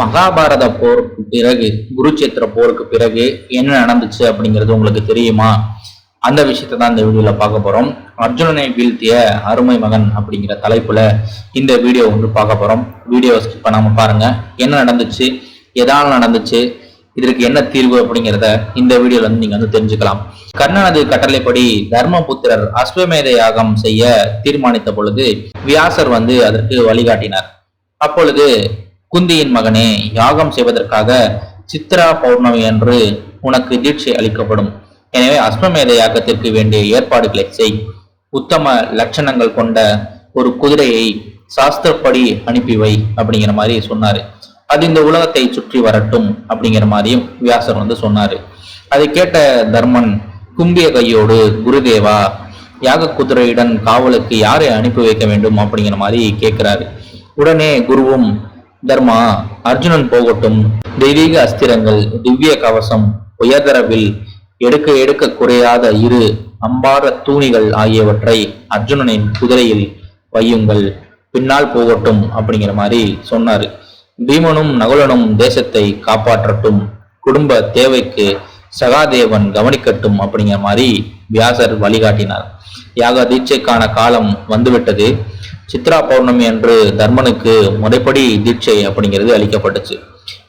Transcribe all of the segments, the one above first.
மகாபாரத போருக்கு பிறகு குருச்சேத்திர போருக்கு பிறகு என்ன நடந்துச்சு அப்படிங்கிறது உங்களுக்கு தெரியுமா? அந்த விஷயத்தை தான் இந்த வீடியோல பார்க்க போறோம். அர்ஜுனனை வீழ்த்திய அருமை மகன் அப்படிங்கிற தலைப்புல இந்த வீடியோ வந்து பார்க்க போறோம். வீடியோ ஸ்கிப் பண்ணாம பாருங்க. என்ன நடந்துச்சு? எதால் நடந்துச்சு? இதற்கு என்ன தீர்வு அப்படிங்கிறத இந்த வீடியோல வந்து நீங்க வந்து தெரிஞ்சுக்கலாம். கர்ணனது கட்டளைப்படி தர்மபுத்திரர் அஸ்வமேத யாகம் செய்ய தீர்மானித்த பொழுது வியாசர் வந்து அதற்கு வழிகாட்டினார். அப்பொழுது குந்தியின் மகனே யாகம் செய்வதற்காக சித்ரா பௌர்ணமி அன்று உனக்கு தீட்சை அளிக்கப்படும். எனவே அஸ்வமேத யாகத்திற்கு வேண்டிய ஏற்பாடுகளை செய். உத்தம லட்சணங்கள் கொண்ட ஒரு குதிரையை சாஸ்திரப்படி அனுப்பி வை அப்படிங்கிற மாதிரி சொன்னாரு. அது இந்த உலகத்தை சுற்றி வரட்டும் அப்படிங்கிற மாதிரியும் வியாசர் வந்து சொன்னாரு. அதை கேட்ட தர்மன் கும்பிய கையோடு குருதேவா யாக குதிரையுடன் காவலுக்கு யாரை அனுப்பி வைக்க வேண்டும்? அப்படிங்கிற மாதிரி கேட்கிறாரு. உடனே குருவும் தர்மா அர்ஜுனன் போகட்டும். தெய்வீக அஸ்திரங்கள் திவ்ய கவசம் உயர்தரவில் எடுக்க எடுக்க குறையாத இரு அம்பார தூணிகள் ஆகியவற்றை அர்ஜுனனின் குதிரையில் வையுங்கள். பின்னால் போகட்டும் அப்படிங்கிற மாதிரி சொன்னாரு. பீமனும் நகுலனும் தேசத்தை காப்பாற்றட்டும். குடும்ப தேவைக்கு சகாதேவன் கவனிக்கட்டும் அப்படிங்கிற மாதிரி வியாசர் வழிகாட்டினார். யாக தீட்சைக்கான காலம் வந்துவிட்டது. சித்ரா பௌர்ணமி அன்று தர்மனுக்கு முறைப்படி தீட்சை அப்படிங்கிறது அளிக்கப்பட்டுச்சு.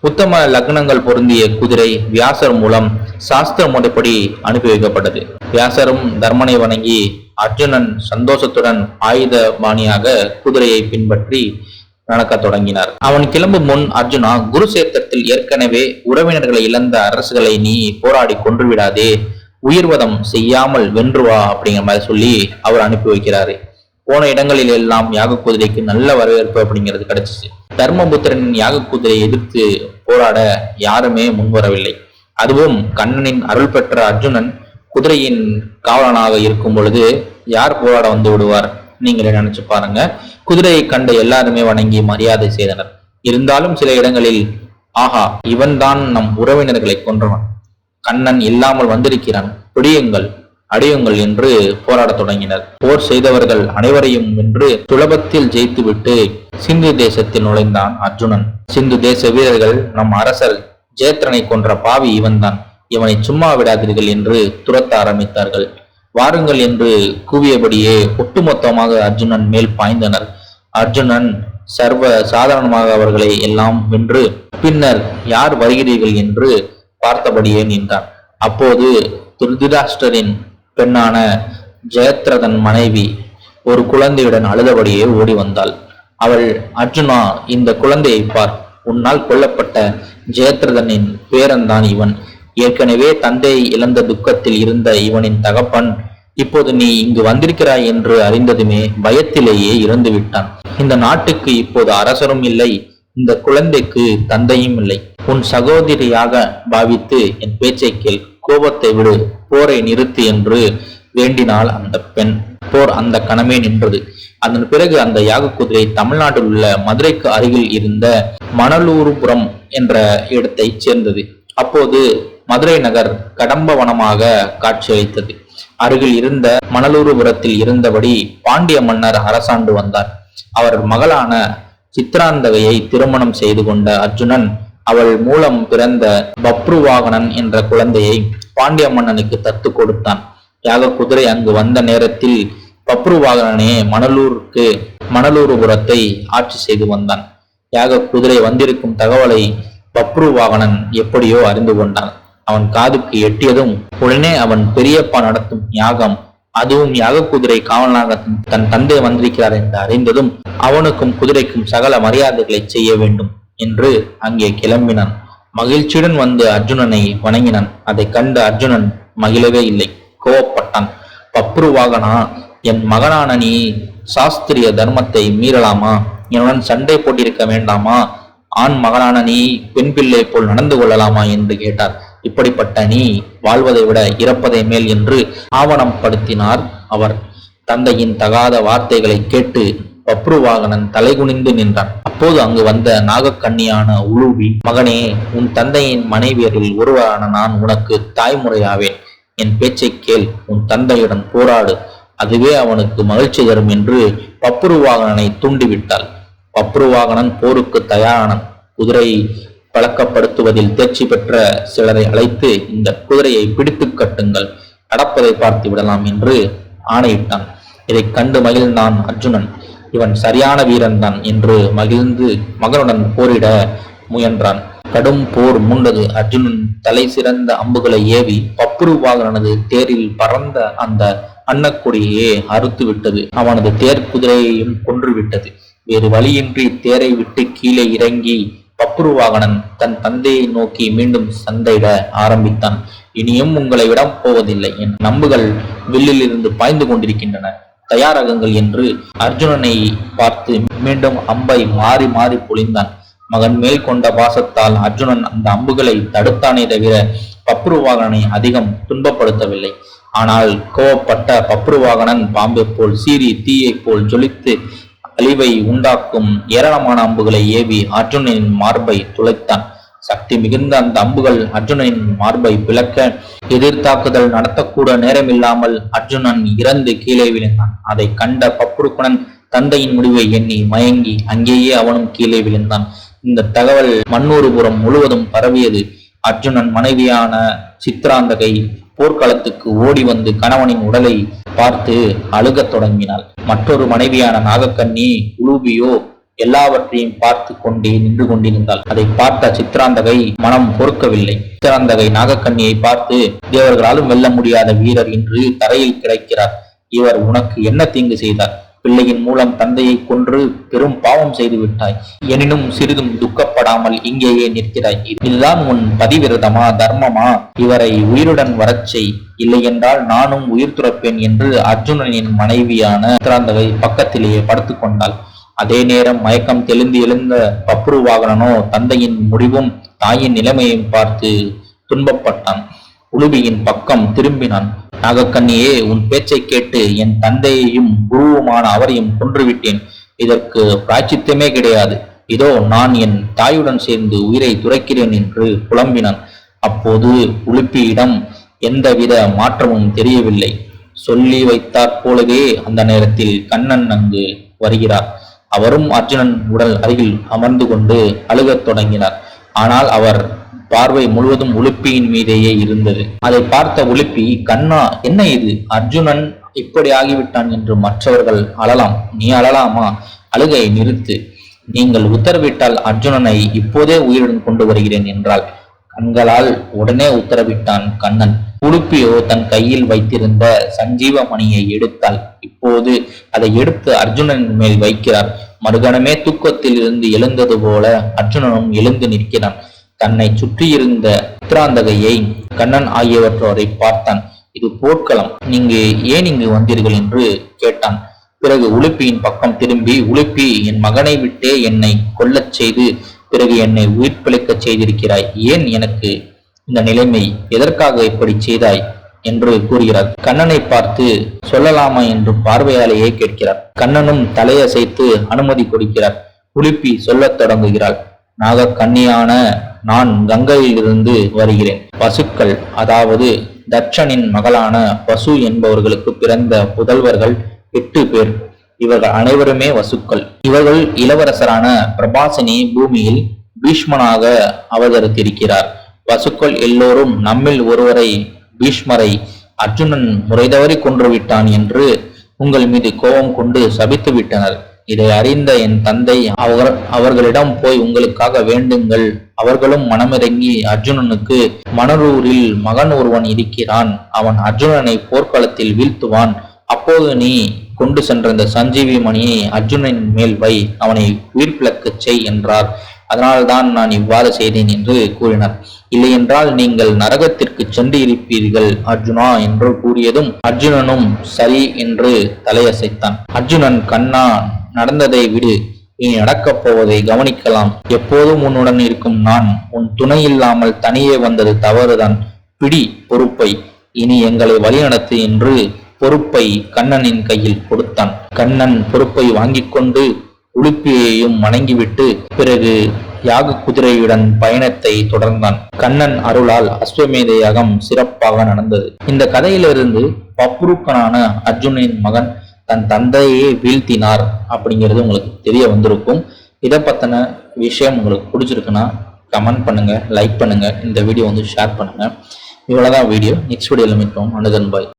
உத்தம லக்னங்கள் பொருந்திய குதிரை வியாசர் மூலம் சாஸ்திர முறைப்படி அனுப்பி வைக்கப்பட்டது. வியாசரும் தர்மனை வணங்கி அர்ஜுனன் சந்தோஷத்துடன் ஆயுத பாணியாக குதிரையை பின்பற்றி நடக்கத் தொடங்கினார். அவன் கிளம்பும் முன் அர்ஜுனா குருசேத்திரத்தில் ஏற்கனவே உறவினர்களை இழந்த அரசுகளை நீ போராடி கொன்றுவிடாதே உயிர்வதம் செய்யாமல் வென்று வா அப்படிங்கிற மாதிரி சொல்லி அவர் அனுப்பி வைக்கிறாரு. போன இடங்களில் எல்லாம் யாக குதிரைக்கு நல்ல வரவேற்பு அப்படிங்கிறது கிடைச்சிச்சு. தர்மபுத்திரனின் யாக குதிரையை எதிர்த்து போராட யாருமே முன்வரவில்லை. அதுவும் கண்ணனின் அருள் பெற்ற அர்ஜுனன் குதிரையின் காவலனாக இருக்கும் பொழுது யார் போராட வந்து விடுவார்? நீங்களே நினைச்சு பாருங்க. குதிரையை கண்ட எல்லாருமே வணங்கி மரியாதை செய்தனர். இருந்தாலும் சில இடங்களில் ஆஹா இவன்தான் நம் உறவினர்களை கொன்றவன். கண்ணன் இல்லாமல் வந்திருக்கிறான். பிடியுங்கள். அடையுங்கள் என்று போராடத் தொடங்கினர். போர் செய்தவர்கள் அனைவரையும் வென்று சுலபத்தில் ஜெயித்துவிட்டு சிந்து தேசத்தில் நுழைந்தான் அர்ஜுனன். சிந்து தேச வீரர்கள் நம் அரசர் ஜேத்ரனை கொன்ற பாவி இவன்தான். இவனை சும்மா விடாதீர்கள் என்று துரத்த ஆரம்பித்தார்கள். வாருங்கள் என்று கூவியபடியே ஒட்டுமொத்தமாக அர்ஜுனன் மேல் பாய்ந்தனர். அர்ஜுனன் சர்வ சாதாரணமாக அவர்களை எல்லாம் வென்று பின்னர் யார் வருகிறீர்கள்? என்று பார்த்தபடியே நின்றான். அப்போது திருதிராஷ்டரின் பெண்ணான ஜெயத்ரதன் மனைவி ஒரு குழந்தையுடன் அழுதபடியே ஓடி வந்தாள். அவள் அர்ஜுனா இந்த குழந்தையை பார். உன்னால் கொல்லப்பட்ட ஜெயத்ரதனின் பேரன்தான் இவன். ஏற்கனவே தந்தையை இழந்த துக்கத்தில் இருந்த இவனின் தகப்பன் இப்போது நீ இங்கு வந்திருக்கிறாய் என்று அறிந்ததுமே பயத்திலேயே இறந்து விட்டான் இந்த நாட்டுக்கு இப்போது அரசரும் இல்லை. இந்த குழந்தைக்கு தந்தையும் இல்லை. உன் சகோதரியாக பாவித்து என் பேச்சை கேள் கோபத்தை விடு. போரை நிறுத்து என்று வேண்டினாள் அந்த பெண். போர் அந்த கணமே நின்றது. அதன் பிறகு அந்த யாக குதிரை தமிழ்நாட்டில் உள்ள மதுரைக்கு அருகில் இருந்த மணலூருபுரம் என்ற இடத்தை சேர்ந்தது. அப்போது மதுரை நகர் கடம்பவனமாக காட்சியளித்தது. அருகில் இருந்த மணலூருபுரத்தில் இருந்தபடி பாண்டிய மன்னர் அரசாண்டு வந்தார். அவர் மகளான சித்ராந்தகையை திருமணம் செய்து கொண்ட அர்ஜுனன் அவள் மூலம் பிறந்த பப்ருவாகனன் என்ற குழந்தையை பாண்டிய மன்னனுக்கு தத்து கொடுத்தான். யாக குதிரை அங்கு வந்த நேரத்தில் பப்ருவாகனனே மணலூருக்கு மணலூருபுரத்தை ஆட்சி செய்து வந்தான். யாக குதிரை வந்திருக்கும் தகவலை பப்ருவாகனன் எப்படியோ அறிந்து கொண்டான். அவன் காதுக்கு எட்டியதும் உடனே அவன் பெரியப்பா நடத்தும் யாகம் அதுவும் யாக குதிரை காவலனாக தன் தந்தை வந்திருக்கிறார் என்று அறிந்ததும் அவனுக்கும் குதிரைக்கும் சகல மரியாதைகளை செய்ய வேண்டும் என்று அங்கே கிளம்பினான். மகிழ்ச்சியுடன் வந்து அர்ஜுனனை வணங்கினான். அதை கண்ட அர்ஜுனன் மகிழவே இல்லை. கோவப்பட்டான். பப்ருவாகனா என் மகனான நீ சாஸ்திரிய தர்மத்தை மீறலாமா? என்னுடன் சண்டை போட்டிருக்க வேண்டாமா? ஆண் மகனான நீ பெண் பிள்ளை போல் நடந்து கொள்ளலாமா? என்று கேட்டார். இப்படிப்பட்ட நீ வாழ்வதை விட இறப்பதை மேல் என்று ஆவணம் படுத்தினார் அவர். தந்தையின் தகாத வார்த்தைகளை கேட்டு பப்ருவாகனன் தலைகுனிந்து நின்றான். அப்போது அங்கு வந்த நாகக்கண்ணியான உழுவி மகனே உன் தந்தையின் மனைவியரில் ஒருவரான நான் உனக்கு தாய்முறையாவேன். என் பேச்சை கேள் உன் தந்தையுடன் போராடு. அதுவே அவனுக்கு மகிழ்ச்சி தரும் என்று பப்ருவாகனனை தூண்டிவிட்டாள். பப்ருவாகனன் போருக்கு தயாரானன். குதிரை பழக்கப்படுத்துவதில் தேர்ச்சி பெற்ற சிலரை அழைத்து இந்த குதிரையை பிடித்து கட்டுங்கள் நடப்பதை பார்த்து விடலாம் என்று ஆணையிட்டான். இதை கண்டு மகிழ்ந்தான் அர்ஜுனன். இவன் சரியான வீரன்தான் என்று மகிழ்ந்து மகனுடன் போரிட முயன்றான். கடும் போர் மூண்டது. அர்ஜுனன் தலை சிறந்த அம்புகளை ஏவி பப்ரு வாகனனது தேரில் பறந்த அந்த அன்னக்குடியே அறுத்து விட்டது. அவனது தேர் குதிரையையும் கொன்றுவிட்டது வேறு வழியின்றி தேரை விட்டு கீழே இறங்கி பப்ருவாகனன் தன் தந்தையை நோக்கி மீண்டும் சண்டையிட ஆரம்பித்தான். இனியும் உங்களை விடம் போவதில்லை என் நம்புகள் வில்லில் இருந்து பாய்ந்து கொண்டிருக்கின்றன. தயாராகுங்கள் என்று அர்ஜுனனை பார்த்து மீண்டும் அம்பை மாறி மாறி பொழிந்தான். மகன் மேல் கொண்ட பாசத்தால் அர்ஜுனன் அந்த அம்புகளை தடுத்தானே தவிர பப்ருவாகனனை அதிகம் துன்பப்படுத்தவில்லை. ஆனால் கோவப்பட்ட பப்ருவாகனன் பாம்பை போல் சீறி தீயை போல் ஜொலித்து அழிவை உண்டாக்கும் ஏராளமான அம்புகளை ஏவி அர்ஜுனனின் மார்பை துளைத்தான். சக்தி மிகுந்த அந்த அம்புகள் அர்ஜுனனின் மார்பை பிளக்க எதிர்த்தாக்குதல் நடத்தக்கூட நேரமில்லாமல் அர்ஜுனன் இறந்து கீழே விழுந்தான். அதை கண்ட பப்ருக்குணன் தந்தையின் முடிவை எண்ணி மயங்கி அங்கேயே அவனும் கீழே விழுந்தான். இந்த தகவல் மன்னூருபுரம் முழுவதும் பரவியது. அர்ஜுனன் மனைவியான சித்ராந்தகை போர்க்களத்துக்கு ஓடி வந்து கணவனின் உடலை பார்த்து அழுகத் தொடங்கினாள். மற்றொரு மனைவியான நாகக்கண்ணி உலூபியோ எல்லாவற்றையும் பார்த்து கொண்டே நின்று கொண்டிருந்தாள். அதை பார்த்த சித்ராந்தகை மனம் பொறுக்கவில்லை. சித்ராந்தகை நாகக்கண்ணியை பார்த்து தேவர்களாலும் வெல்ல முடியாத வீரர் என்று தரையில் கிடைக்கிறார். இவர் உனக்கு என்ன தீங்கு செய்தார்? பிள்ளையின் மூலம் தந்தையை கொன்று பெரும் பாவம் செய்து விட்டாய். எனினும் சிறிதும் துக்கப்படாமல் இங்கேயே நிற்கிறாய். இதுதான் உன் பதிவிரதமா தர்மமா? இவரை உயிருடன் வரச் செய். இல்லையென்றால் நானும் உயிர் துறப்பேன் என்று அர்ஜுனனின் மனைவியான சித்ராந்தகை பக்கத்திலேயே படுத்துக் கொண்டாள். அதே நேரம் மயக்கம் தெளிந்து எழுந்த பப்ருவாகனனோ தந்தையின் முடிவும் தாயின் நிலைமையும் பார்த்து துன்பப்பட்டான். உளுபியின் பக்கம் திரும்பினான். நாகக்கண்ணியே உன் பேச்சை கேட்டு என் தந்தையையும் குருவுமான அவரையும் கொன்றுவிட்டேன். இதற்கு பிராச்சித்தமே கிடையாது. இதோ நான் என் தாயுடன் சேர்ந்து உயிரை துறக்கிறேன் என்று புலம்பினான். அப்போது உளுப்பியிடம் எந்தவித மாற்றமும் தெரியவில்லை. சொல்லி வைத்தாற் போலவே அந்த நேரத்தில் கண்ணன் அங்கு வருகிறார். அவரும் அர்ஜுனன் உடல் அருகில் அமர்ந்து கொண்டு அழுகத் தொடங்கினார். ஆனால் அவர் பார்வை முழுவதும் உலுப்பியின் மீதேயே இருந்தது. அதை பார்த்த உலுப்பி கண்ணா என்ன இது? அர்ஜுனன் இப்படி ஆகிவிட்டான் என்று மற்றவர்கள் அழலாம். நீ அழலாமா? அழுகை நிறுத்து. நீங்கள் உத்தரவிட்டால் அர்ஜுனனை இப்போதே உயிருடன் கொண்டு வருகிறேன் என்றாள். கண்களால் உடனே உத்தரவிட்டான் கண்ணன். உடுப்பியோ தன் கையில் வைத்திருந்த சஞ்சீவ மணியை எடுத்தாள். இப்போது அதை எடுத்து அர்ஜுனன் மேல் வைக்கிறார். மறுகணமே தூக்கத்தில் இருந்து எழுந்தது போல அர்ஜுனனும் எழுந்து நிற்கிறான். தன்னை சுற்றியிருந்த உத்ராந்தகையை கண்ணன் ஆகியவற்றோரை பார்த்தான். இது போர்க்களம். நீங்க ஏன் இங்கு வந்தீர்கள் என்று கேட்டான். பிறகு உலுப்பியின் பக்கம் திரும்பி உலுப்பி என் மகனை விட்டே என்னை கொல்லச் செய்து பிறகு என்னை உயிர் பிழைக்கச் செய்திருக்கிறாய். ஏன் எனக்கு இந்த நிலைமை எதற்காக இப்படி செய்தாய்? என்று கூறுகிறார். கண்ணனை பார்த்து சொல்லலாமா? என்று பார்வையாலேயே கேட்கிறார். கண்ணனும் தலையசைத்து அனுமதி கொடுக்கிறார். உலுப்பி சொல்லத் தொடங்குகிறாள். நாகக்கண்ணியான நான் கங்கையிலிருந்து வருகிறேன். பசுக்கள் அதாவது தட்சனின் மகளான பசு என்பவர்களுக்கு பிறந்த புதல்வர்கள் எட்டு பேர். இவர்கள் அனைவருமே வசுக்கள். இவர்கள் இளவரசரான பிரபாசினி பூமியில் பீஷ்மனாக அவதரித்திருக்கிறார். பசுக்கள் எல்லோரும் நம்மில் ஒருவரை பீஷ்மரை அர்ஜுனன் முறைதவறி கொன்றுவிட்டான் என்று உங்கள் மீது கோபம் கொண்டு சபித்து விட்டனர். இதை அறிந்த என் தந்தை அவர் அவர்களிடம் போய் உங்களுக்காக வேண்டுங்கள். அவர்களும் மனமிறங்கி அர்ஜுனனுக்கு மணரூரில் மகன் ஒருவன் இருக்கிறான். அவன் அர்ஜுனனை போர்க்களத்தில் வீழ்த்துவான். அப்போது நீ கொண்டு சென்ற இந்த சஞ்சீவி மணியை அர்ஜுனனின் மேல் வை. அவனை உயிர் செய் என்றார். அதனால்தான் நான் இவ்வாறு செய்தேன் என்று கூறினார். இல்லையென்றால் நீங்கள் நரகத்திற்கு சென்று இருப்பீர்கள் அர்ஜுனா என்று கூறியதும் அர்ஜுனனும் சரி என்று தலையசைத்தான். அர்ஜுனன் கண்ணா நடந்ததை விடு நீ நடக்கப் போவதை கவனிக்கலாம். எப்போதும் உன்னுடன் இருக்கும் நான் உன் துணை இல்லாமல் தனியே வந்தது தவறுதான். பிடி பொறுப்பை. இனி எங்களை வழிநடத்து என்று பொறுப்பை கண்ணனின் கையில் கொடுத்தான். கண்ணன் பொறுப்பை வாங்கிக் கொண்டு உடுப்பியையும் வணங்கிவிட்டு பிறகு யாக குதிரையுடன் பயணத்தை தொடர்ந்தான். கண்ணன் அருளால் அஸ்வமேத யாகம் சிறப்பாக நடந்தது. இந்த கதையிலிருந்து பப்ருக்கனான அர்ஜுனின் மகன் தன் தந்தையே வீழ்த்தினார் அப்படிங்கிறது உங்களுக்கு தெரிய வந்திருக்கும். இதை பத்தின விஷயம் உங்களுக்கு பிடிச்சிருக்குன்னா கமெண்ட் பண்ணுங்க லைக் பண்ணுங்க இந்த வீடியோ வந்து ஷேர் பண்ணுங்க. இவ்வளவுதான் வீடியோ. நெக்ஸ்ட் வீடியோ மீட்போம். அனுதன் பாய்.